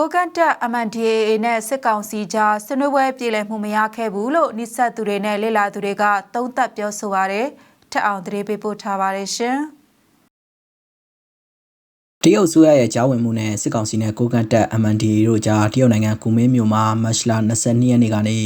ကိုကန့်တက် MNDAA နဲ့စစ်ကောင်စီကြားဆွေးနွေးပွဲပြည်လည်မှုမရခဲ့ဘူးလို့နှိဆက်သူတွေနဲ့လေ့လာသူတွေကသုံးသပ်ပြောဆိုပါတယ်။ထက်အောင်သတင်းပေးပို့ထားပါတယ်ရှင်တရုတ်ဆိုရရဲ့ကြားဝင်မှုနဲ့စစ်ကောင်စီနဲ့ကိုကန့်တက် MNDA တို့ကြားတရုတ်နိုင်ငံကူမင်းမြို့မှာမတ်လ22ရက်နေ့ကနေ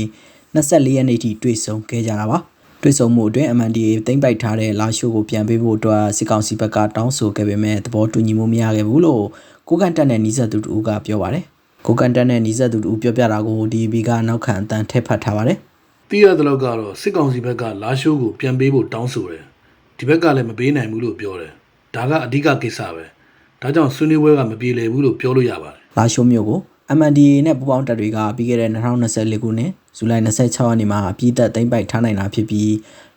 24ရက်နေ့ထိတွေ့ဆုံခဲ့ကြတာပါ တွေ့ဆုံမှုအတွင်း MNDA သိမ့်ပိုက်ထားတဲ့လာရှိုးကိုပြန်ပေးဖို့အတွက်စစ်ကောင်စီဘက်ကတောင်းဆိုခဲ့ပေမဲ့သဘောတူညီမှုမရခဲ့ဘူးလို့ကိုကန့်တက်နဲ့နီးစပ်သူတူကပြောပါတယ်ကိုကန့်တက်နဲ့နီးစပ်သူတူပြောပြတာကို DB ကနောက်ခံအတန်းထည့်ဖတ်ထားပါတယ်သိရသလောက်ကတော့စစ်ကောင်စီဘက်ကလာရှိုးကိုပြန်ပေးဖို့တောင်းဆိုတယ်ဒီဘက်ကလည်းမပေးနိုင်ဘူးလို့ပြောတယ်ဒါကအဓိကကိစ္စပဲဒါကြောင့်ဆွေးနွေးပွဲကမပြေလည်ဘူးလို့ပြောလို့ရပါတယ်လာရှိုးမြို့ကို MNDA နဲ့ပူးပေါင်းတပ်တွေကပြီးခဲ့တဲ့2024ခုနှစ် ဇူလိုင်26ရက်နေ့မှာအပြည့်သက်သိမ်းပိုက်ထားနိုင်တာဖြစ်ပြီး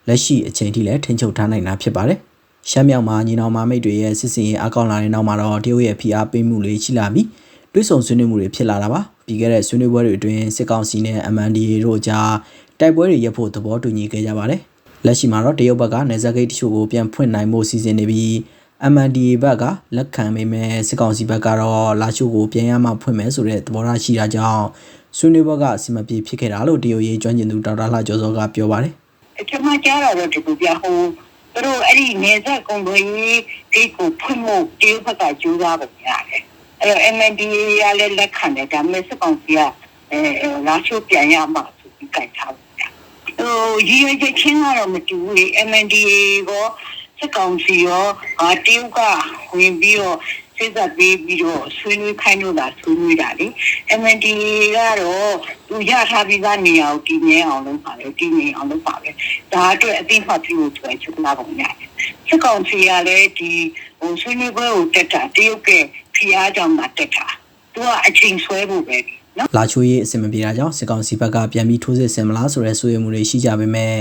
လက်ရှိအချိန်ထိလည်းထိန်းချုပ်ထားနိုင်တာဖြစ်ပါတယ်။ရှမ်းမြောက်မှာညီနောင်မမိတ်တွေရဲ့စစ်စင်ရေးအကောင့်လာတဲ့နောက်မှာတော့တရုတ်ရဲ့ဖိအားပေးမှုတွေရှိလာပြီးတွစ်ဆုံဆွေးနွေးမှုတွေဖြစ်လာတာပါ။ပြီးခဲ့တဲ့ဆွေးနွေးပွဲတွေအတွင်းစစ်ကောင်စီနဲ့ MNDA တို့ကြားတိုက်ပွဲတွေရပ်ဖို့သဘောတူညီခဲ့ကြပါတယ်။လက်ရှိမှာတော့တရုတ်ဘက်ကနေဇက်ဂိတ်တချို့ကိုပြန်ဖွင့်နိုင်ဖို့စီစဉ်နေပြီး MNDA ဘက်ကလက်ခံပေမဲ့စစ်ကောင်စီဘက်ကတော့လာချိုကိုပြန်ရမှဖွင့်မယ်ဆိုတဲ့သဘောထားရှိတာကြောင့် ဆွေးနွေးဘက်ကအစီအမပြေဖြစ်ခဲ့တာလို့တရုတ်ရေးကျွမ်းကျင်သူဒေါက်တာလှကျော်စောကပြောပါတယ်ကျွန်မကြားတာတော့ဒီလိုပြဟိုသူတို့အဲ့ဒီနေဆက်ကုံတွေဒီကိုဖွင့်ဖို့တရုတ်ဘက်ကကြိုးစားပုံရတယ်အဲ့တော့ MNDA ရလည်းလက်ခံတယ်ဒါပေမဲ့စစ်ကောင်စီကအဲလာချိုးပြန်ရမှာဆိုပြီးကြိုက်ထားတယ်ဟိုရည်ရွယ်ချက်ချင်းကတော့မတူဘူးလေ MNDA ကိုစစ်ကောင်စီရောအာတရုတ်ကဝင်ပြီးတော့ စိတ်သက်ပြီးပြီးတော့ဆွေးနွေးခိုင်းလို့လာဆွေးနွေးတာလေ MNDA ကတော့သူရထားပြီးသားနေရာကိုတည်ငြိမ်အောင်လုပ်ပါလေတည်ငြိမ်အောင်လုပ်ပါပဲဒါအတွက်အသိမှတ်ပြုလို့ဆိုရင်ချုပ်လာပုံရတယ်စစ်ကောင်စီကလည်းဒီဟိုဆွေးနွေးပွဲကိုတက်တာတရုတ်ကဖိအားကြောင့်မှတက်တာသူကအချိန်ဆွဲဖို့ပဲနော်လာချိုရေးအစီအမပြေတာကြောင့်စစ်ကောင်စီဘက်ကပြန်ပြီးထိုးစစ်ဆင်မလားဆိုတဲ့ဆွေးနွေးမှုတွေရှိကြပေမဲ့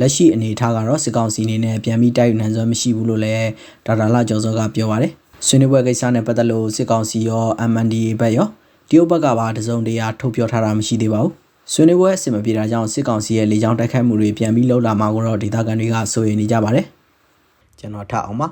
လက်ရှိအနေအထားကတော့စစ်ကောင်စီအနေနဲ့ပြန်ပြီးတိုက်ယူနိုင်စွမ်းမရှိဘူးလို့လည်းဒေါက်တာလှကျော်စောကပြောပါတယ် ဆွေးနွေးပွဲကိစ္စနဲ့ပတ်သက်လို့စစ်ကောင်စီရော MNDA ဘက်ရောတရုတ်ဘက်ကပါတစုံတရာထုတ်ပြောထားတာမရှိသေးပါဘူးဆွေးနွေးပွဲအစီအမပြေတာကြောင့်စစ်ကောင်စီရဲ့လေကြောင်းတိုက်ခိုက်မှုတွေပြန်ပြီးလှုပ်လာမှာကိုတော့ဒေသခံတွေကစိုးရိမ်နေကြပါတယ်ကျွန်တော်ထအောင်ပါ